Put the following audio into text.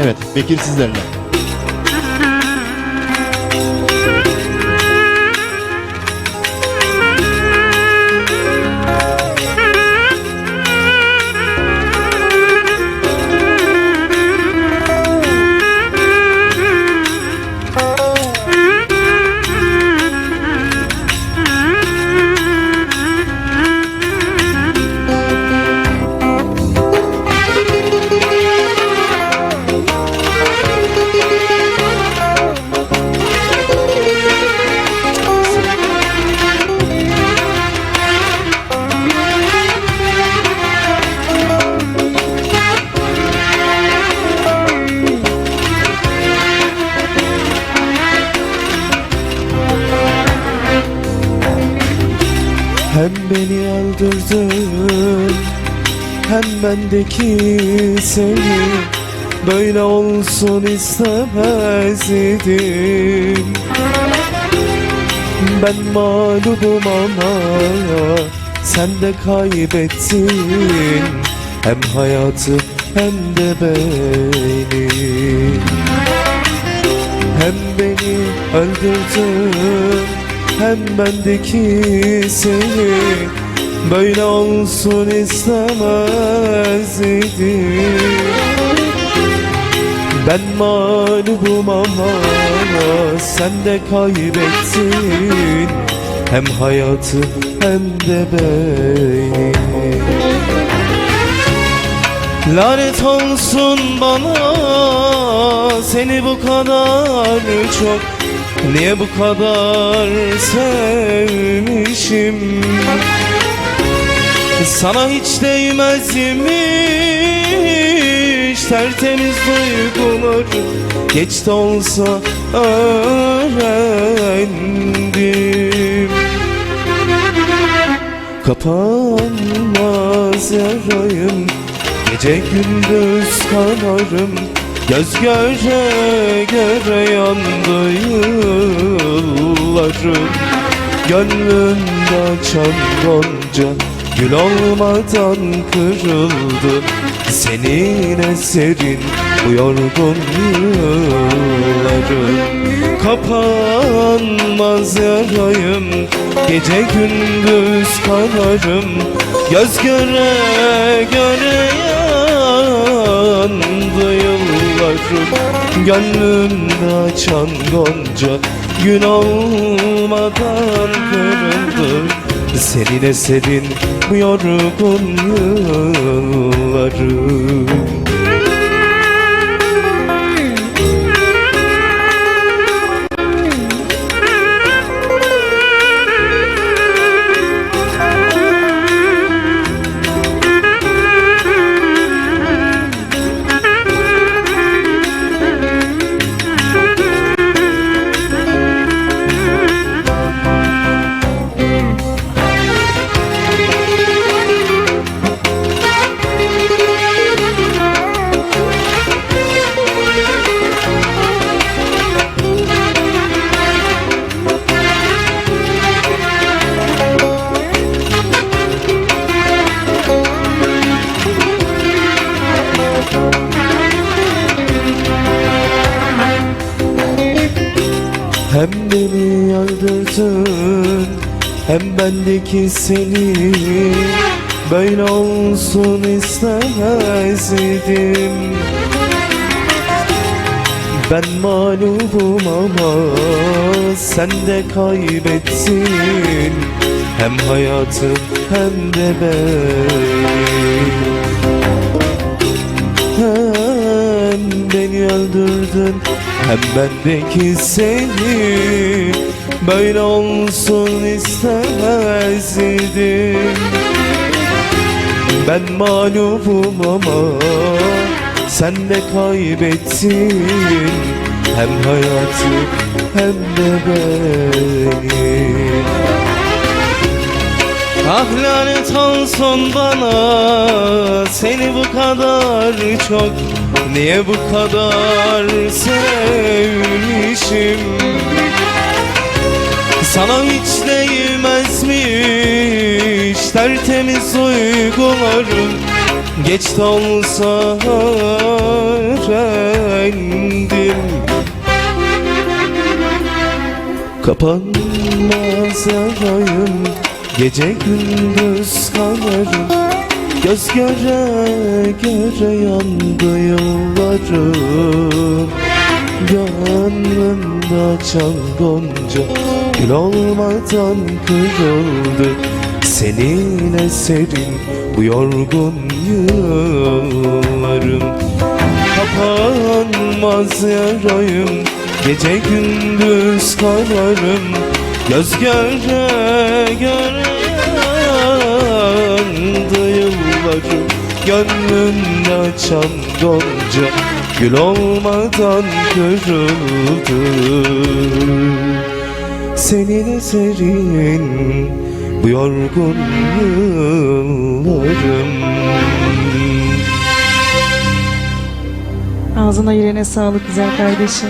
Evet, Bekir sizlerle. Beni öldürdün Hem bendeki seni Böyle olsun istemezdim. Ben mağlubum ama Sen de kaybettin. Hem hayatı hem de beni. Hem beni öldürdün Hem bendeki seni Böyle olsun istemezdim Ben mağlubum ama Sen de kaybettin. Hem hayatı hem de beni Lanet olsun bana seni bu kadar çok Niye bu kadar sevmişim? Sana hiç değmezmiş tertemiz duygular. Geç de olsa öğrendim. Kapanmaz yarayım. Gece gündüz kanarım Göz göre göre yandı yıllarım Gönlümde açan gonca Gül olmadan kırıldı. Senin eserin bu yorgun yıllarım Kapanmaz yarayım Gece gündüz kanarım. Göz göre göre yandı yıllarım Gönlümde açan gonca Gün olmadan kırıldı Senin eserin bu yorgun yıllarım Hem beni öldürdün Hem bendeki seni. Böyle olsun istemezdim. Ben mağlubum ama Sen de kaybettin. Hem hayatım hem de beni öldürdün. Hem bendeki seni Böyle olsun istemezdim. Ben mağlubum ama Sen de kaybettin. Hem hayatı hem de beni. Ah lanet olsun bana Seni bu kadar çok Niye bu kadar sevmişim? Sana hiç değmezmiş Tertemiz duygularım Geç de olsa öğrendim. Kapanmaz arayım Gece gündüz kalırım. Göz göre göre yandı yıllarım Gönlümde açan gonca. Gül olmadan kırıldı. Senin eserin bu yorgun yıllarım. Kapanmaz yarayım. Gece gündüz kararım. Göz göre göre yıllarım Gönlümde açan gonca Gül olmadan kırıldı Senin eserin bu yorgun yıllarım Ağzına yüreğine sağlık güzel kardeşim.